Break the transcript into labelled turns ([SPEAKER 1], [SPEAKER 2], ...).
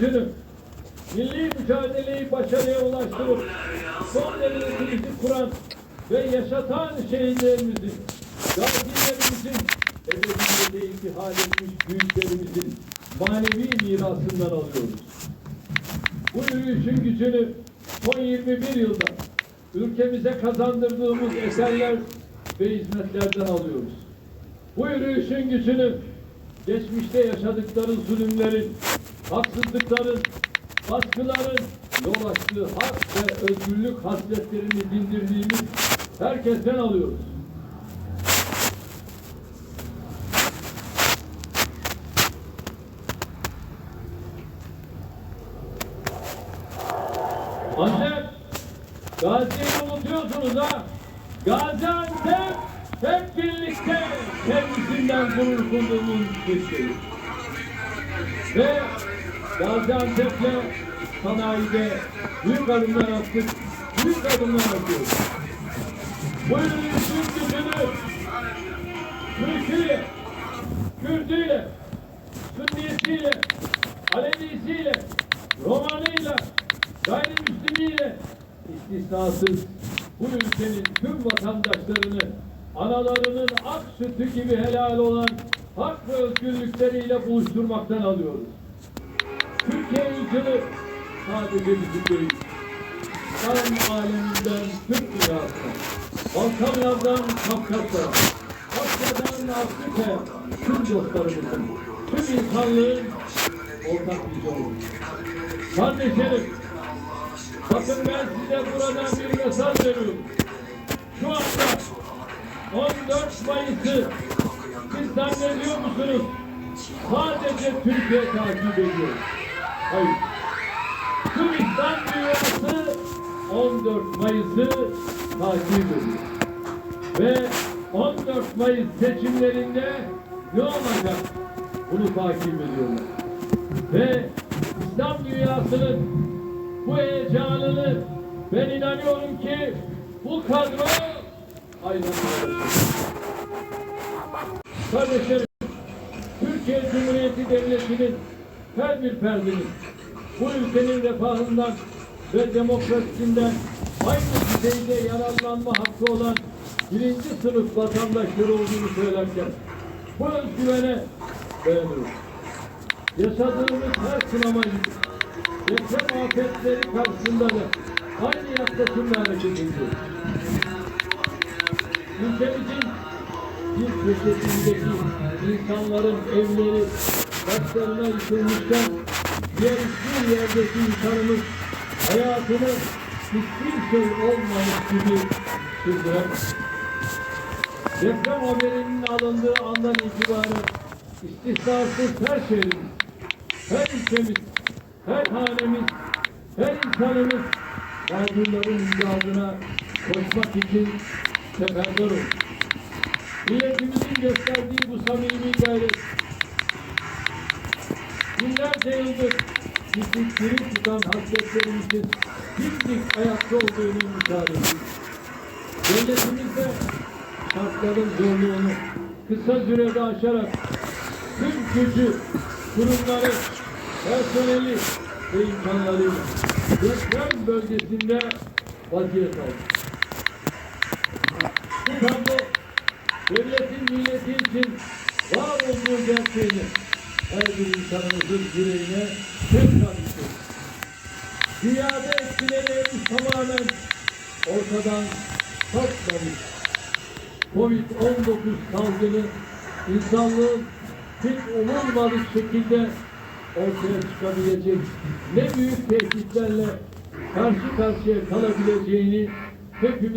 [SPEAKER 1] gücünü milli mücadeleyi başarıya ulaştırıp son devletimizi kuran ve yaşatan şehitlerimizin, gazilerimizin, ebediyete intihal etmiş büyüklerimizin manevi mirasından alıyoruz. Bu yürüyüşün gücünü son 21 yılda ülkemize kazandırdığımız eserler ve hizmetlerden alıyoruz. Bu yürüyüşün gücünü geçmişte yaşadıkları zulümlerin, haksızlıkların, baskıların yol açtığı hak ve özgürlük hasletlerini dindirdiğimiz herkesten alıyoruz. Ancak Gazi'yi unutuyorsunuz ha. Gaziantep hep birlikte kendisinden gurur duyduğumuz bir şey. Ve Gaziantep'le sanayide büyük adımlar attık, büyük adımlar atıyoruz. Bu yürüyüşün gücünü Türküyle, Kürdüyle, Sünniyetiyle, Alevisiyle, Romanıyla, gayrimüslimiyle istisnasız bu ülkenin tüm vatandaşlarını analarının ak sütü gibi helal olan hak ve özgürlükleriyle buluşturmaktan alıyoruz. Türkiye ülkeni sadece bizim değil, İslam aleminden Türk dünyasına, Balkanlardan Kafkas'a, Asya'dan Afrika'ya tüm dostlarımızın, tüm insanlığın ortak vizyonu. Kardeşlerim, bakın ben size buradan bir mesaj veriyorum. Şu anda 14 Mayıs'ı siz zannediyor musunuz? Sadece Türkiye takip ediyor. Hayır. İslam dünyası 14 Mayıs'ı takip ediyor. Ve 14 Mayıs seçimlerinde ne olacak? Bunu takip ediyorlar. Ve İslam dünyasının bu heyecanını ben inanıyorum ki bu kadro aydınlatacak. Kardeşlerim, Türkiye Cumhuriyeti Devleti'nin her bir ferdinin bu ülkenin refahından ve demokrasisinden aynı düzeyde yararlanma hakkı olan birinci sınıf vatandaşları olduğunu söylerken bu özgüvene dayanıyoruz. Yaşadığımız her sınamayı deprem afetleri karşısında da aynı yaklaşımla hareket ediyoruz. Ülkemizin bir köşesindeki insanların evleri başlarına yıkılmışken diğer hiçbir yerdeki insanımız hayatını hiçbir şey olmamış gibi sürdüremez. Deprem haberinin alındığı andan itibaren istisnasız her şehrimiz, her ülkemiz, her hanemiz, her insanımız mağdurların imdadına koşmak için seferber oldu. Milletimizin gösterdiği bu samimi gayret binlerce yıldır bizi diri tutan hasletlerimizin dimdik ayakta olduğunu müşahede ediyoruz. Devletimizde şartların zorluğunu kısa sürede aşarak tüm gücü, kurumları, personeli ve imkanlarıyla deprem bölgesinde vaziyet aldı. Bu tablo devletin milleti için var olduğu gerçeğini her bir insanımızın yüreğine tekrar istiyoruz. Dünyada etkileri tamamen ortadan kalkmamış. Covid-19 salgını insanlığın hiç umulmadık şekilde ortaya çıkabilecek ne büyük tehditlerle karşı karşıya kalabileceğini hepimiz